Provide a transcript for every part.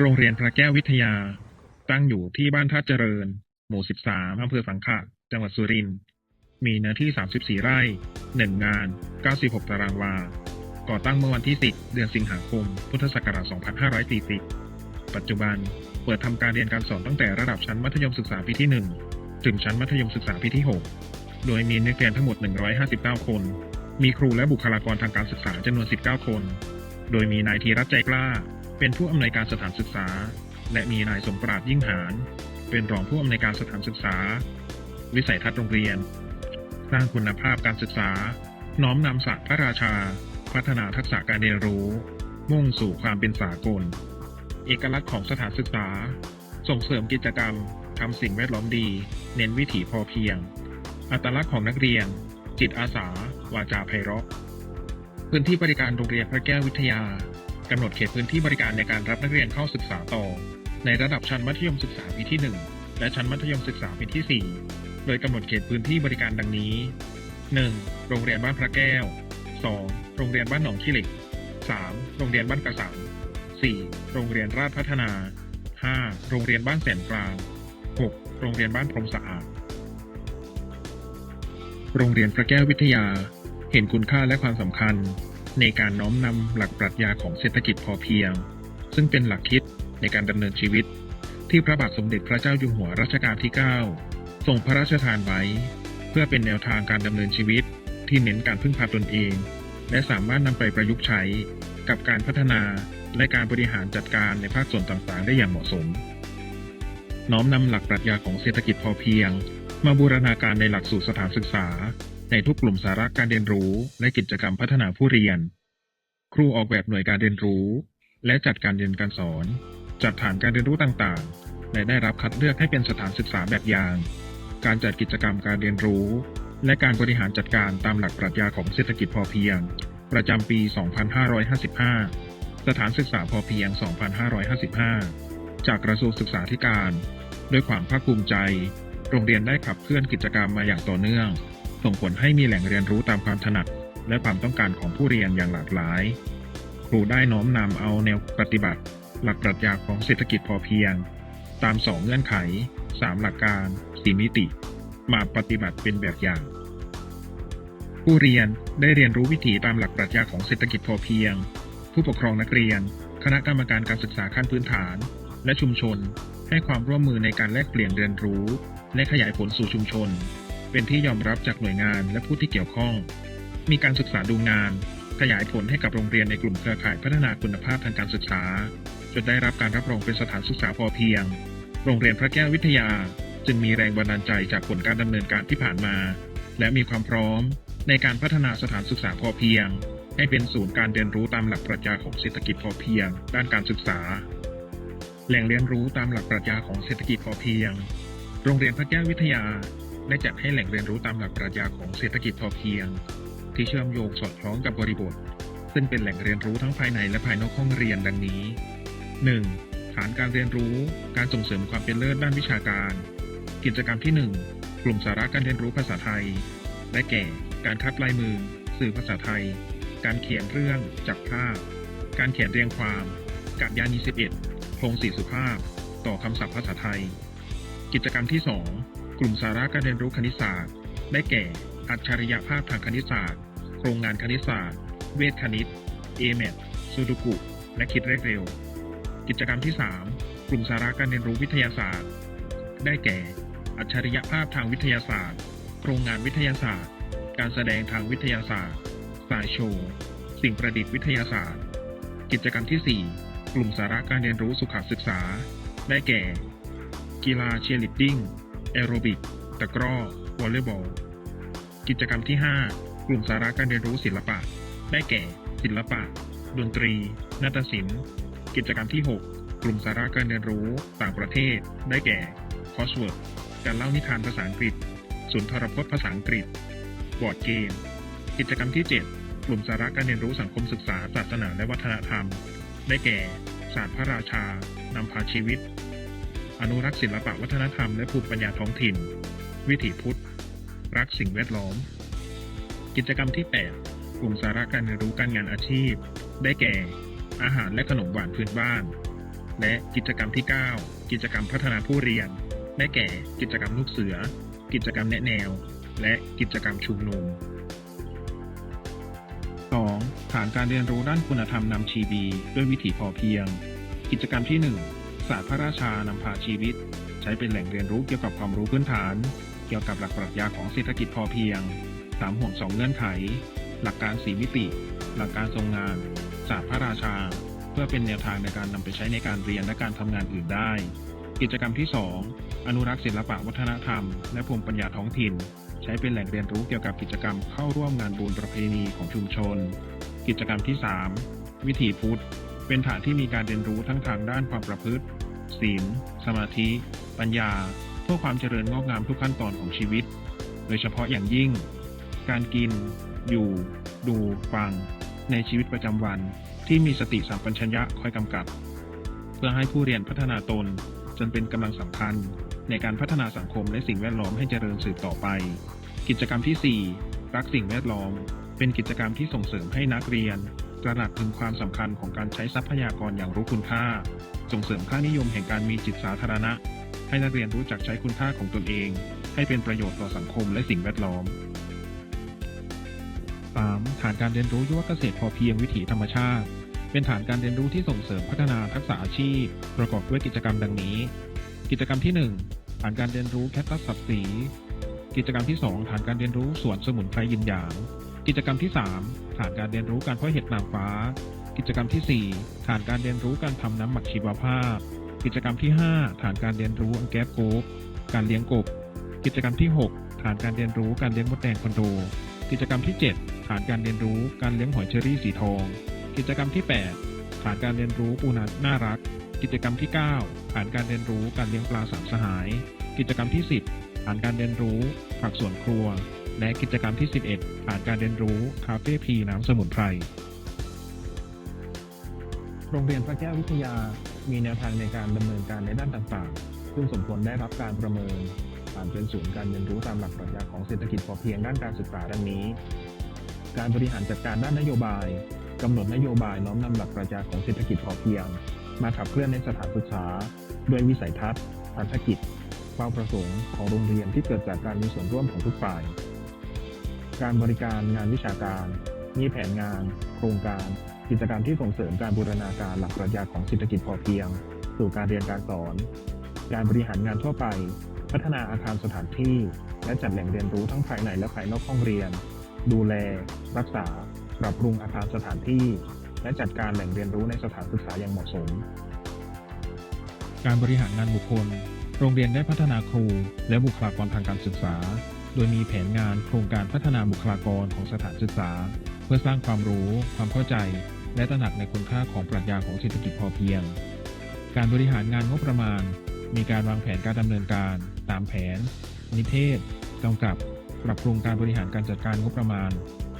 โรงเรียนพระแก้ววิทยา ตั้งอยู่ที่บ้านท่าเจริญ หมู่ 13อำเภอสังขะ จังหวัดสุรินทร์ มีเนื้อที่ 34 ไร่ 1 งาน 96 ตารางวา ก่อตั้งเมื่อวันที่ 10 เดือนสิงหาคม พุทธศักราช 2540 ปัจจุบันเปิดทำการเรียนการสอนตั้งแต่ระดับชั้นมัธยมศึกษาปีที่ 1 ถึงชั้นมัธยมศึกษาปีที่ 6 โดยมีนักเรียนทั้งหมด 159 คน มีครูและบุคลากรทางการศึกษาจำนวน 19 คน โดยมีนายธีรัตน์ใจกล้า เป็นผู้อำนวยการสถานศึกษา และมีนายสมปราดยิ่งหาร เป็นรองผู้อำนวยการสถานศึกษา วิสัยทัศน์โรงเรียน สร้างคุณภาพการศึกษา น้อมนำศาสตร์พระราชา พัฒนาทักษะการเรียนรู้ มุ่งสู่ความเป็นสากล เอกลักษณ์ของสถานศึกษา ส่งเสริมกิจกรรมทำสิ่งแวดล้อมดี เน้นวิถีพอเพียง อัตลักษณ์ของนักเรียน จิตอาสา วาจาไพเราะ พื้นที่บริการโรงเรียนพระแก้ววิทยา กำหนดเขตพื้นที่บริการในการรับนักเรียนเข้าศึกษาต่อ ในระดับชั้นมัธยมศึกษาปีที่ 1 และชั้นมัธยมศึกษาปีที่ 4 โดยกำหนดเขตพื้นที่บริการดังนี้ 1. โรงเรียนบ้านพระแก้ว 2. โรงเรียนบ้านหนองขี้เหล็ก 3. โรงเรียนบ้านกระสัง 4. โรงเรียนราชพัฒนา 5. โรงเรียนบ้านแสนกลาง 6. โรงเรียนบ้านพรมสะอาด โรงเรียนพระแก้ววิทยา เห็นคุณค่าและความสำคัญ ในการน้อมนำหลักปรัชญาของเศรษฐกิจพอเพียง ซึ่งเป็นหลักคิดในการดำเนินชีวิต ที่พระบาทสมเด็จพระเจ้าอยู่หัวรัชกาลที่ 9 ทรงพระราชทานไว้ เพื่อเป็นแนวทางการดำเนินชีวิต ที่เน้นการพึ่งพาตนเอง และสามารถนำไปประยุกต์ใช้กับการพัฒนาและการบริหารจัดการในภาคส่วนต่างๆ ได้อย่างเหมาะสม น้อมนำหลักปรัชญาของเศรษฐกิจพอเพียง มาบูรณาการในหลักสูตรสถานศึกษา ในทุกกลุ่มสาระการเรียนรู้ และกิจกรรมพัฒนาผู้เรียน ครูออกแบบหน่วยการเรียนรู้ และจัดการเรียนการสอน จัดฐานการเรียนรู้ต่างๆ และได้รับคัดเลือกให้เป็นสถานศึกษาแบบอย่าง การจัดกิจกรรมการเรียนรู้ และการบริหารจัดการตามหลักปรัชญาของเศรษฐกิจพอเพียง ประจำปี 2555 สถานศึกษาพอเพียง 2555 จากกระทรวงศึกษาธิการ ด้วยความภาคภูมิใจ โรงเรียนได้ขับเคลื่อนกิจกรรมมาอย่างต่อเนื่อง ส่งผลให้มีแหล่งเรียนรู้ตามความถนัด และความต้องการของผู้เรียนอย่างหลากหลาย ครูได้น้อมนำเอาแนวปฏิบัติ หลักปรัชญาของเศรษฐกิจพอเพียง ตามสองเงื่อนไข 3 หลักการสีมิติ มาปฏิบัติเป็นแบบอย่าง ผู้เรียนได้เรียนรู้วิถีตามหลักปรัชญาของเศรษฐกิจพอเพียง ผู้ปกครองนักเรียน คณะกรรมการการศึกษาขั้นพื้นฐาน และชุมชน ให้ความร่วมมือในการแลกเปลี่ยนเรียนรู้ และขยายผลสู่ชุมชน เป็นที่ยอมรับจากหน่วยงานและผู้ที่เกี่ยวข้อง มีการศึกษาดูงาน ขยายผลให้กับโรงเรียนในกลุ่มเครือข่ายพัฒนาคุณภาพทางการศึกษา จนได้รับการรับรองเป็นสถานศึกษาพอเพียง โรงเรียนพระแก้ววิทยา จึงมีแรงบันดาลใจจากผลการดำเนินการที่ผ่านมา และมีความพร้อมในการพัฒนาสถานศึกษาพอเพียง ให้เป็นศูนย์การเรียนรู้ตามหลักปรัชญาของเศรษฐกิจพอเพียง ด้านการศึกษา แหล่งเรียนรู้ตามหลักปรัชญาของเศรษฐกิจพอเพียง โรงเรียนพระแก้ววิทยา ได้จัดให้แหล่งเรียนรู้ตามหลักปรัชญาของเศรษฐกิจพอเพียง ที่เชื่อมโยงสอดคล้องกับบริบท ซึ่งเป็นแหล่งเรียนรู้ทั้งภายในและภายนอกห้องเรียนดังนี้ 1. ฐานการเรียนรู้ การส่งเสริมความเป็นเลิศด้านวิชาการ กิจกรรมที่ 1 กลุ่มสาระการเรียนรู้ภาษาไทยได้แก่ การคัดลายมือ สื่อภาษาไทย การเขียนเรื่องจากภาพ การเขียนเรียงความ กับยานี11โครงสีสุภาพ ต่อคำศัพท์ภาษาไทย กิจกรรมที่ 2 กลุ่มสาระการเรียนรู้คณิตศาสตร์ ได้แก่ อัจฉริยภาพทางคณิตศาสตร์ โครงงานคณิตศาสตร์ เวทคณิต a m e t ซูดูกุ และคิดเลขเร็ว กิจกรรมที่ 3 กลุ่มสาระการเรียนรู้วิทยาศาสตร์ ได้แก่ อัจฉริยภาพทางวิทยาศาสตร์ โครงงานวิทยาศาสตร์ การแสดงทางวิทยาศาสตร์ สายโชว์ สิ่งประดิษฐ์วิทยาศาสตร์ กิจกรรมที่ 4 กลุ่มสาระการเรียนรู้สุขศึกษา ได้แก่ กีฬาเชียร์ลีดดิ้ง แอโรบิก ตะกร้อ วอลเลย์บอล กิจกรรมที่ 5 กลุ่มสาระการเรียนรู้ศิลปะ ได้แก่ ศิลปะ ดนตรี นาฏศิลป์ กิจกรรมที่ 6 กลุ่มสาระการเรียนรู้ต่างประเทศ ได้แก่คอสเวิร์ดการเล่านิทานภาษาอังกฤษ สุนทรพจน์ภาษาอังกฤษ บอร์ดเกม กิจกรรมที่ 7 กลุ่มสาระการเรียนรู้สังคมศึกษา ศาสนาและวัฒนธรรม ได้แก่ ศาสตร์พระราชา นำพาชีวิต อนุรักษ์ศิลปะวัฒนธรรมและภูมิปัญญาท้องถิ่น วิถีพุทธ รักสิ่งแวดล้อม กิจกรรมที่ 8 กลุ่มสาระการเรียนรู้การงานอาชีพ ได้แก่ อาหารและขนมหวานพื้นบ้าน และกิจกรรมที่ 9 กิจกรรมพัฒนาผู้เรียน ได้แก่ กิจกรรมลูกเสือ กิจกรรมแนะแนว และกิจกรรมชุมนุม 2. ฐานการเรียนรู้ด้านคุณธรรมนำชีวีด้วยวิถีพอเพียง กิจกรรมที่ 1 ศาสตร์พระราชานำพาชีวิต ใช้เป็นแหล่งเรียนรู้เกี่ยวกับความรู้พื้นฐาน เกี่ยวกับหลักปรัชญาของเศรษฐกิจพอเพียงสามห่วงสองเงื่อนไข หลักการสีมิติ หลักการทรงงาน ศาสตร์พระราชา เพื่อเป็นแนวทางในการนำไปใช้ในการเรียนและการทำงานอื่นได้ กิจกรรมที่ 2 อนุรักษ์ศิลปะวัฒนธรรม และภูมิปัญญาท้องถิ่น ใช้เป็นแหล่งเรียนรู้เกี่ยวกับกิจกรรมเข้าร่วมงานบุญประเพณีของชุมชน กิจกรรมที่ 3 วิถีพุทธเป็นฐานที่มีการเรียนรู้ทั้งทางด้านความประพฤติ ศีล สมาธิ ปัญญา เพื่อความเจริญงอกงามทุกขั้นตอนของชีวิต โดยเฉพาะอย่างยิ่ง การกิน อยู่ ดู ฟัง ในชีวิตประจำวันที่มีสติสัมปชัญญะคอยกำกับ เพื่อให้ผู้เรียนพัฒนาตนจนเป็นกำลังสำคัญ ในการพัฒนาสังคมและสิ่งแวดล้อมให้เจริญสืบต่อไป กิจกรรมที่ 4 รักสิ่งแวดล้อม เป็นกิจกรรมที่ส่งเสริมให้นักเรียนตระหนักถึงความสำคัญของการใช้ทรัพยากรอย่างรู้คุณค่า ส่งเสริมค่านิยมแห่งการมีจิตสาธารณะ ให้นักเรียนรู้จักใช้คุณค่าของตนเอง ให้เป็นประโยชน์ต่อสังคมและสิ่งแวดล้อม 3. ฐานการเรียนรู้ยุวเกษตรพอเพียงวิถีธรรมชาติ เป็นฐานการเรียนรู้ที่ส่งเสริมพัฒนาทักษะอาชีพ ประกอบด้วยกิจกรรมดังนี้ กิจกรรมที่ 1 ฐานการเรียนรู้แคคตัสสับสี กิจกรรมที่ 2 ฐานการเรียนรู้สวนสมุนไพรยินหยาง กิจกรรมที่ 3 ฐานการเรียนรู้การเพาะเห็ดนางฟ้า กิจกรรมทีสี่ 4 ฐานการเรียนรู้การทำน้ำหมักชีวภาพ กิจกรรมที่ 5 ฐานการเรียนรู้อังแก๊บโกบการเลี้ยงกบ กิจกรรมที่ 6 ฐานการเรียนรู้การเลี้ยงมดแดงคอนโด กิจกรรมที่ 7 ฐานการเรียนรู้การเลี้ยงหอยเชอรี่สีทอง กิจกรรมที่ 8 ฐานการเรียนรู้ปูนาน่ารัก กิจกรรมที่ 9 ฐานการเรียนรู้การเลี้ยงปลาสามสหาย กิจกรรมที่ 10 ฐานการเรียนรู้ผักสวนครัว และกิจกรรมที่ 11 ฐานการเรียนรู้คาเฟ่พีน้ำสมุนไพร รงเรียนพระแก้ววิทยา มีแนวทางในการดำเนินการในด้านต่างๆ ซึ่งสมควรได้รับการประเมินผ่านเป็นศูนย์การเรียนรู้ตามหลักปรัชญาของเศรษฐกิจพอเพียงด้านการศึกษาดังนี้ การบริหารจัดการด้านนโยบายกำหนดนโยบายน้อมนำหลักปรัชญาของเศรษฐกิจพอเพียง มาขับเคลื่อนในสถานศึกษา ด้วยวิสัยทัศน์พันธกิจเป้าประสงค์ของโรงเรียนที่เกิดจากการมีส่วนร่วมของทุกฝ่าย การบริการงานวิชาการ มีแผนงาน โครงการ กิจกรรมที่ส่งเสริมการบูรณาการหลักปรัชญาของเศรษฐกิจพอเพียง สู่การเรียนการสอน การบริหารงานทั่วไป พัฒนาอาคารสถานที่ และจัดแหล่งเรียนรู้ทั้งภายในและภายนอกห้องเรียน ดูแล รักษา ปรับปรุงอาคารสถานที่ และจัดการแหล่งเรียนรู้ในสถานศึกษาอย่างเหมาะสม การบริหารงานบุคคล โรงเรียนได้พัฒนาครู และบุคลากรทางการศึกษา โดยมีแผนงานโครงการพัฒนาบุคลากรของสถานศึกษาเพื่อสร้างความรู้ ความเข้าใจ และตระหนักในคุณค่าของปรัชญาของเศรษฐกิจพอเพียง การบริหารงานงบประมาณ มีการวางแผนการดำเนินการ ตามแผน นิเทศกำกับ ปรับปรุงการบริหารการจัดการงบประมาณ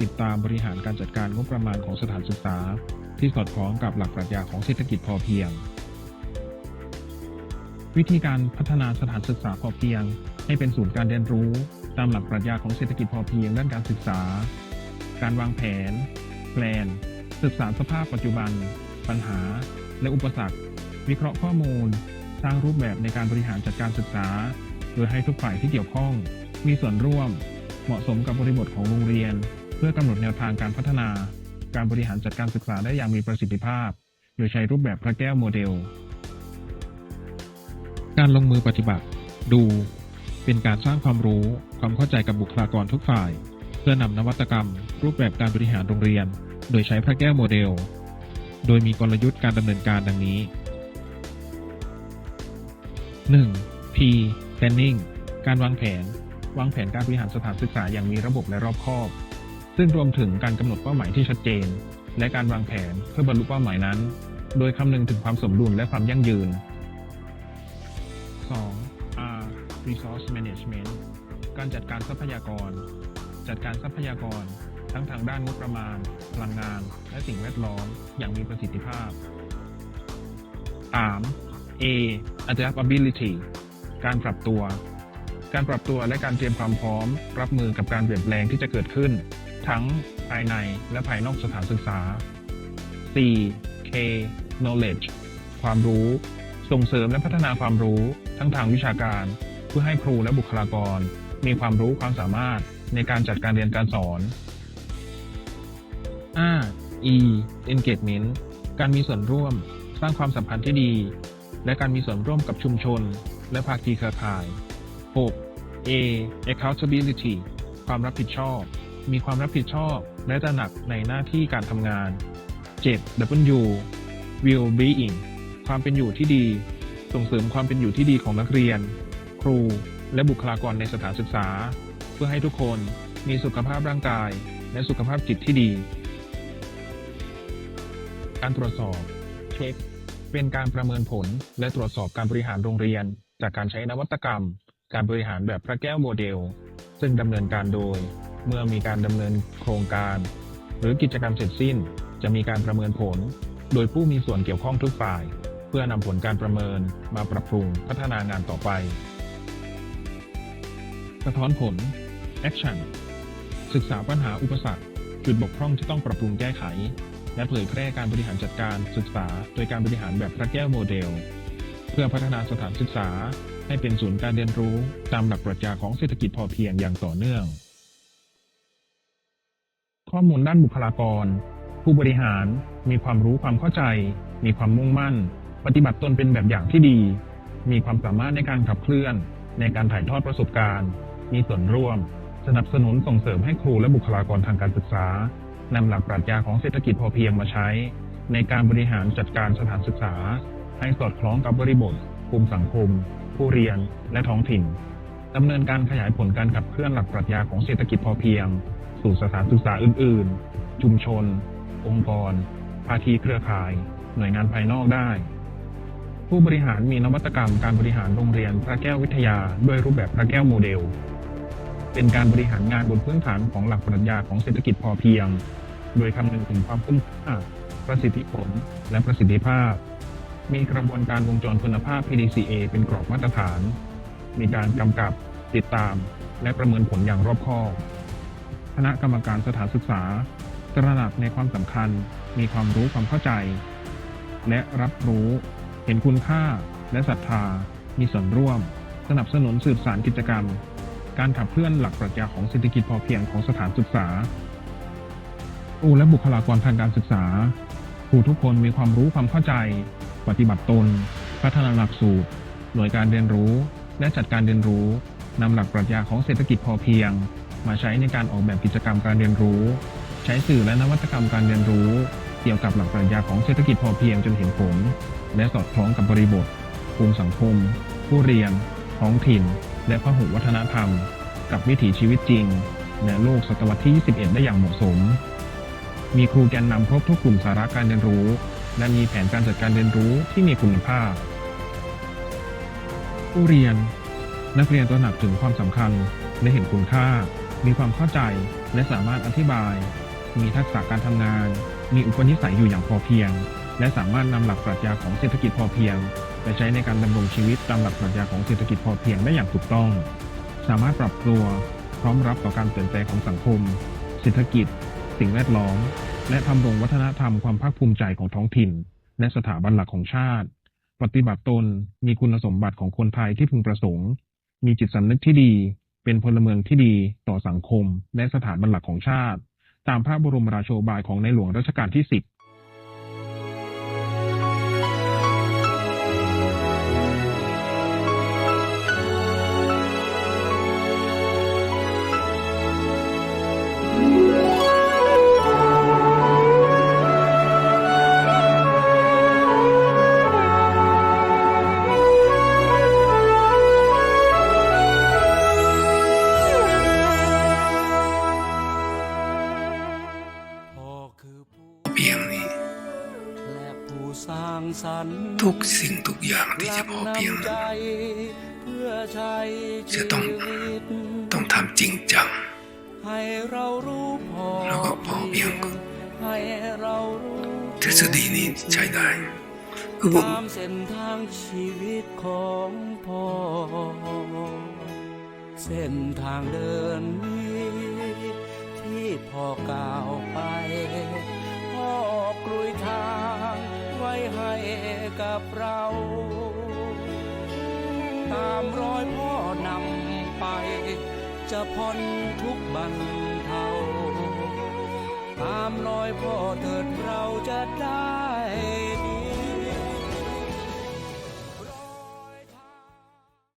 ติดตามบริหารการจัดการงบประมาณของสถานศึกษา ที่สอดคล้องกับหลักปรัชญาของเศรษฐกิจพอเพียง วิธีการพัฒนาสถานศึกษาพอเพียง ให้เป็นศูนย์การเรียนรู้ ตามหลักปรัชญาของเศรษฐกิจพอเพียงด้านการศึกษา การวางแผน แปลน ศึกษาสภาพปัจจุบัน ปัญหา และอุปสรรค วิเคราะห์ข้อมูล สร้างรูปแบบในการบริหารจัดการศึกษา โดยให้ทุกฝ่ายที่เกี่ยวข้อง มีส่วนร่วม เหมาะสมกับบริบทของโรงเรียน เพื่อกำหนดแนวทางการพัฒนา การบริหารจัดการศึกษาได้อย่างมีประสิทธิภาพ โดยใช้รูปแบบพระแก้วโมเดล การลงมือปฏิบัติ ดู เป็นการสร้างความรู้ ความเข้าใจกับบุคลากรทุกฝ่าย เพื่อนำนวัตกรรม รูปแบบการบริหารโรงเรียน โดยใช้พระแก้วโมเดล โดยมีกลยุทธ์การดำเนินการดังนี้ 1. P planning การวางแผน วางแผนการบริหารสถานศึกษาอย่างมีระบบและรอบคอบ ซึ่งรวมถึงการกำหนดเป้าหมายที่ชัดเจน และการวางแผนเพื่อบรรลุเป้าหมายนั้น โดยคำนึงถึงความสมดุลและความยั่งยืน 2. R resource management การจัดการทรัพยากร จัดการทรัพยากร ทั้งทางด้านงบประมาณ พลังงาน และสิ่งแวดล้อมอย่างมีประสิทธิภาพ 3. A adaptability การปรับตัว การปรับตัวและการเตรียมความพร้อม รับมือกับการเปลี่ยนแปลงที่จะเกิดขึ้น ทั้งภายในและภายนอกสถานศึกษา 4. K knowledge ความรู้ ส่งเสริมและพัฒนาความรู้ทั้งทางวิชาการ เพื่อให้ครูและบุคลากร มีความรู้ความสามารถในการจัดการเรียนการสอน R E engagement การมีส่วนร่วม สร้างความสัมพันธ์ที่ดี และการมีส่วนร่วมกับชุมชน และภาคีเครือข่าย 6. A accountability ความรับผิดชอบ มีความรับผิดชอบ และตระหนักในหน้าที่การทำงาน 7. W will being ความเป็นอยู่ที่ดี ส่งเสริมความเป็นอยู่ที่ดีของนักเรียน ครู และบุคลากรในสถานศึกษา เพื่อให้ทุกคนมีสุขภาพร่างกาย และสุขภาพจิตที่ดี การตรวจสอบเช็คเป็นการประเมินผลและตรวจสอบการบริหารโรงเรียน จากการใช้นวัตกรรม การบริหารแบบพระแก้วโมเดล ซึ่งดำเนินการโดย เมื่อมีการดำเนินโครงการ หรือกิจกรรมเสร็จสิ้น จะมีการประเมินผล โดยผู้มีส่วนเกี่ยวข้องทุกฝ่าย เพื่อนำผลการประเมินมาปรับปรุงพัฒนางานต่อไป สะท้อนผล Action ศึกษาปัญหาอุปสรรค จุดบกพร่องที่ต้องปรับปรุงแก้ไข และเผยแพร่การบริหารจัดการศึกษา โดยการบริหารแบบพระแก้วโมเดล เพื่อพัฒนาสถานศึกษา ให้เป็นศูนย์การเรียนรู้ตามหลักปรัชญาของเศรษฐกิจพอเพียงอย่างต่อเนื่อง ข้อมูลด้านบุคลากร ผู้บริหารมีความรู้ความเข้าใจ มีความมุ่งมั่น ปฏิบัติตนเป็นแบบอย่างที่ดี มีความสามารถในการขับเคลื่อน ในการถ่ายทอดประสบการณ์ มีส่วนร่วม สนับสนุนส่งเสริมให้ครูและบุคลากรทางการศึกษา นำหลักปรัชญาของเศรษฐกิจพอเพียงมาใช้ ในการบริหารจัดการสถานศึกษา ให้สอดคล้องกับบริบทภูมิสังคม ผู้เรียน และท้องถิ่นดำเนินการขยายผลการขับเคลื่อนหลักปรัชญาของเศรษฐกิจพอเพียง สู่สถานศึกษาอื่น ๆ ชุมชน องค์กร ภาคีเครือข่าย หน่วยงานภายนอกได้ ผู้บริหารมีนวัตกรรมการบริหารโรงเรียนพระแก้ววิทยา ด้วยรูปแบบพระแก้วโมเดล เป็นการบริหารงานบนพื้นฐานของหลักปรัชญาของเศรษฐกิจพอเพียง โดยคำนึงถึงความคุ้มค่า ประสิทธิผล และประสิทธิภาพ มีกระบวนการวงจรคุณภาพ PDCA เป็นกรอบมาตรฐาน มีการกำกับติดตาม และประเมินผลอย่างรอบคอบ คณะกรรมการสถานศึกษา ตระหนักในความสำคัญ มีความรู้ความเข้าใจ และรับรู้ เห็นคุณค่า และศรัทธา มีส่วนร่วม สนับสนุนสืบสานกิจกรรม การขับเคลื่อนหลักปรัชญาของเศรษฐกิจพอเพียงของสถานศึกษาครูและบุคลากรทางการศึกษาครูทุกคนมีความรู้ความเข้าใจ ปฏิบัติตน พัฒนาหลักสูตร หน่วยการเรียนรู้ และจัดการเรียนรู้นำหลักปรัชญาของเศรษฐกิจพอเพียง มาใช้ในการออกแบบกิจกรรมการเรียนรู้ ใช้สื่อและนวัตกรรมการเรียนรู้ เกี่ยวกับหลักปรัชญาของเศรษฐกิจพอเพียงจนเห็นผล และสอดคล้องกับบริบทภูมิสังคม ผู้เรียน ท้องถิ่น และพหุวัฒนธรรม กับวิถีชีวิตจริง ในโลกศตวรรษที่ 21 ได้อย่างเหมาะสม มีครูแกนนำครบทุกกลุ่มสาระการเรียนรู้ และมีแผนการจัดการเรียนรู้ที่มีคุณภาพ ผู้เรียน นักเรียนตระหนักถึงความสำคัญและเห็นคุณค่า มีความเข้าใจและสามารถอธิบาย มีทักษะการทำงาน มีอุปนิสัยอยู่อย่างพอเพียง และสามารถนำหลักปรัชญาของเศรษฐกิจพอเพียง ไปใช้ในการดำรงชีวิตตามหลักปรัชญาของเศรษฐกิจพอเพียงได้อย่างถูกต้อง สามารถปรับตัวพร้อมรับต่อการเปลี่ยนแปลงของสังคม เศรษฐกิจ สิ่งแวดล้อม และทำรงวัฒนธรรมความภาคภูมิใจของท้องถิ่น และสถาบันหลักของชาติ ปฏิบัติตนมีคุณสมบัติของคนไทยที่พึงประสงค์ มีจิตสำนึกที่ดี เป็นพลเมืองที่ดีต่อสังคม และสถาบันหลักของชาติ ตามพระบรมราโชบายของในหลวงรัชกาลที่ 10 ทุกสิ่งทุกอย่างที่จะพอเพียงหลักนั้นน้ำใจเพื่อใช้จะต้องชีวิตต้องทำจริงจังให้เรารู้พอแล้วก็พอเพียงให้เรารู้ทฤษฎีนี้ใช้ได้คือผมตามเส้นทางชีวิตของพ่อเส้นทางเดินนี้ที่พ่อก้าวไป กับเราตามรอยพ่อนำไป จะพ้นทุกบันเทาตามรอยพ่อเถิดเราจะได้